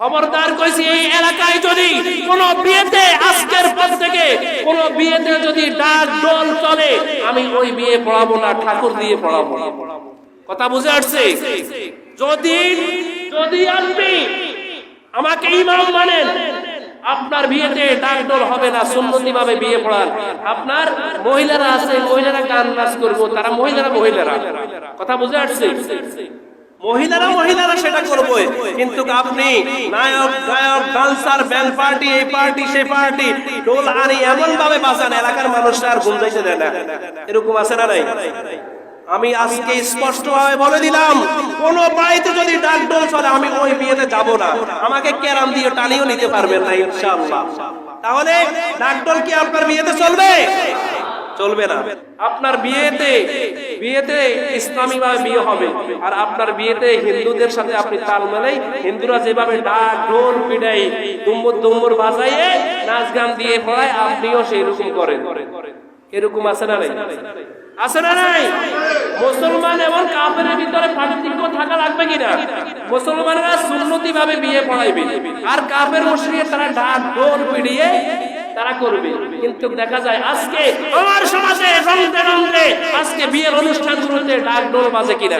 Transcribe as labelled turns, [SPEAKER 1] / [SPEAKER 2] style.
[SPEAKER 1] খবরদার কইছি, এই এলাকায় যদি কোন বিয়েতে, আজকের পর থেকে কোন বিয়েতে যদি ডাক ডোল চলে, আমি ওই বিয়ে পড়াবো না, ঠাকুর দিয়ে পড়াবো কথা বুঝে আসছে? যদি যদি আপনি আমাকে ইমাম মানেন, আপনার বিয়েতে ডাক ডোল হবে না সুন্নতি ভাবে বিয়ে পড়ান আপনার মহিলারা আছে, মহিলারা গান নাচ করব, তারা মহিলারা মহিলারা। কথা বুঝে আসছে?
[SPEAKER 2] মহিলারা মহিলারা সেটা করব কিন্তু আপনি নায়ক, গায়ক, ডান্সার, ব্যান্ড পার্টি, এই পার্টি সেই পার্টি টোল আনি এমন ভাবে বাঁচান এলাকার মানুষরা আর গুঞ্জাইতে দেয় না। এরকম আছে না নাই? আমি আজকে স্পষ্ট ভাবে বলে দিলাম, কোন বাড়িতে যদি ডাক ডোল চলে, আমি ওই বিয়েতে যাব না। আমাকে ক্যারাম দিয়ে টানিও নিতে পারবেন না, ইনশাআল্লাহ। তাহলে ডাক ডোল কি আপনার বিয়েতে চলবে? চলবে না।
[SPEAKER 1] আপনার বিয়েতে বিয়েতে ইসলামী ভাবে বিয়ে হবে। আর আপনার বিয়েতে হিন্দুদের সাথে আপনি তাল মেলাই, হিন্দুরা যেভাবে ডাক, ঢোল পিটাই দুম্বুর দুম্বুর বাজাইয়ে নাচ গান দিয়ে পড়ায়, আপনিও সেই রকম করেন। এরকম আছে না নাই? আছে না নাই? মুসলমান এবং কাপের ভিতরে পার্থক্য থাকা লাগবে কিনা? মুসলমানরা সুন্নতি ভাবে বিয়ে পড়াইবে। আর কাপের মুশরিক তারা ডাক, ঢোল পিটিয়ে তারা করবে। কিন্তু দেখা যায় আজকে আমার সমাজে রঙে রঙে আজকে বিয়ের অনুষ্ঠান অনুষ্ঠানগুলোতে ডাক ডোল বাজে কিনা?